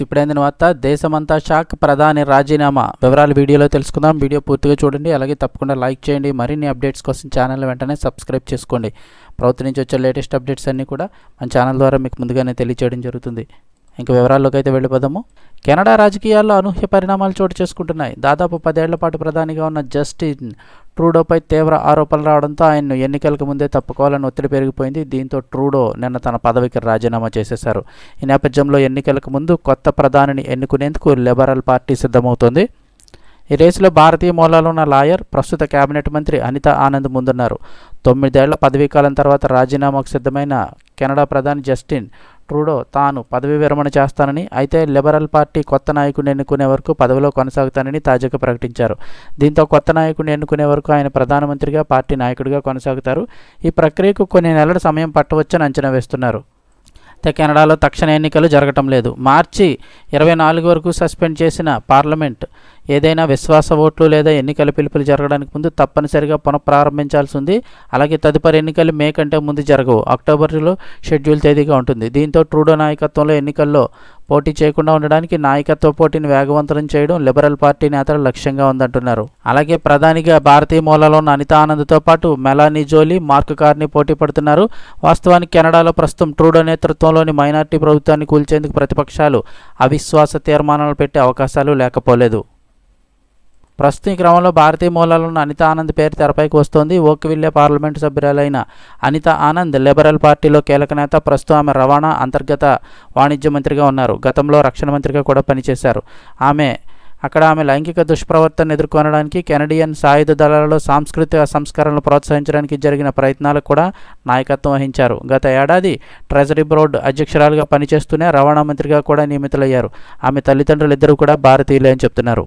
ఇప్పుడైందిన వార్త దేశమంతా షాక్ ప్రధాని రాజీనామా. వివరాలు వీడియోలో తెలుసుకుందాం. వీడియో పూర్తిగా చూడండి. అలాగే తప్పకుండా లైక్ చేయండి. మరిన్ని అప్డేట్స్ కోసం ఛానల్ వెంటనే సబ్స్క్రైబ్ చేసుకోండి. ప్రభుత్వం నుంచి వచ్చే లేటెస్ట్ అప్డేట్స్ అన్నీ కూడా మన ఛానల్ ద్వారా మీకు ముందుగానే తెలియచేయడం జరుగుతుంది. ఇంక వివరాల్లోకి అయితే వెళ్ళిపోదాము. కెనడా రాజకీయాల్లో అనూహ్య పరిణామాలు చోటు చేసుకుంటున్నాయి. దాదాపు పదేళ్ళ పాటు ప్రధానిగా ఉన్న జస్టిన్ ట్రూడోపై తీవ్ర ఆరోపణలు రావడంతో ఆయన్ను ఎన్నికలకు ముందే తప్పుకోవాలని ఒత్తిడి పెరిగిపోయింది. దీంతో ట్రూడో నిన్న తన పదవికి రాజీనామా చేసేశారు. ఈ నేపథ్యంలో ఎన్నికలకు ముందు కొత్త ప్రధానిని ఎన్నుకునేందుకు లిబరల్ పార్టీ సిద్ధమవుతోంది. ఈ రేసులో భారతీయ మూలాలు ఉన్న లాయర్ ప్రస్తుత కేబినెట్ మంత్రి అనిత ఆనంద్ ముందున్నారు. తొమ్మిదేళ్ళ పదవీకాలం తర్వాత రాజీనామాకు సిద్ధమైన కెనడా ప్రధాని జస్టిన్ ట్రూడో తాను పదవి విరమణ చేస్తానని అయితే లిబరల్ పార్టీ కొత్త నాయకుడిని ఎన్నుకునే వరకు పదవిలో కొనసాగుతానని తాజాగా ప్రకటించారు. దీంతో కొత్త నాయకుడిని ఎన్నుకునే వరకు ఆయన ప్రధానమంత్రిగా పార్టీ నాయకుడిగా కొనసాగుతారు. ఈ ప్రక్రియకు కొన్ని నెలల సమయం పట్టవచ్చని అంచనా వేస్తున్నారు. అయితే కెనడాలో తక్షణ ఎన్నికలు జరగటం లేదు. మార్చి ఇరవై నాలుగు వరకు సస్పెండ్ చేసిన పార్లమెంట్ ఏదైనా విశ్వాస ఓట్లు లేదా ఎన్నికల పిలుపులు జరగడానికి ముందు తప్పనిసరిగా పునఃప్రారంభించాల్సి ఉంది. అలాగే తదుపరి ఎన్నికలు మే కంటే ముందు జరగవు. అక్టోబర్లో షెడ్యూల్ తేదీగా ఉంటుంది. దీంతో ట్రూడో నాయకత్వంలో ఎన్నికల్లో పోటీ చేయకుండా ఉండడానికి నాయకత్వ పోటీని వేగవంతం చేయడం లిబరల్ పార్టీ నేతల లక్ష్యంగా ఉందంటున్నారు. అలాగే ప్రధానిగా భారతీయ మూలలో ఉన్న అనితా ఆనంద్తో పాటు మెలానీ జోలీ మార్క్ కార్ని పోటీ పడుతున్నారు. వాస్తవానికి కెనడాలో ప్రస్తుతం ట్రూడో నేతృత్వంలోని మైనార్టీ ప్రభుత్వాన్ని కూల్చేందుకు ప్రతిపక్షాలు అవిశ్వాస తీర్మానాలు పెట్టే అవకాశాలు లేకపోలేదు. ప్రస్తుతం ఈ క్రమంలో భారతీయ మూలాలు ఉన్న అనిత ఆనంద్ పేరు తెరపైకి వస్తోంది. ఓక్విల్లే పార్లమెంటు సభ్యురాలైన అనిత ఆనంద్ లిబరల్ పార్టీలో కీలక నేత. ప్రస్తుతం ఆమె రవాణా అంతర్గత వాణిజ్య మంత్రిగా ఉన్నారు. గతంలో రక్షణ మంత్రిగా కూడా పనిచేశారు. ఆమె అక్కడ ఆమె లైంగిక దుష్ప్రవర్తన ఎదుర్కొనడానికి కెనడియన్ సాయుధ దళాలలో సాంస్కృతిక సంస్కరణలు ప్రోత్సహించడానికి జరిగిన ప్రయత్నాలకు కూడా నాయకత్వం వహించారు. గత ఏడాది ట్రెజరీ బోర్డు అధ్యక్షురాలుగా పనిచేస్తూనే రవాణా మంత్రిగా కూడా నియమితులయ్యారు. ఆమె తల్లిదండ్రులు ఇద్దరు కూడా భారతీయులే అని చెప్తున్నారు.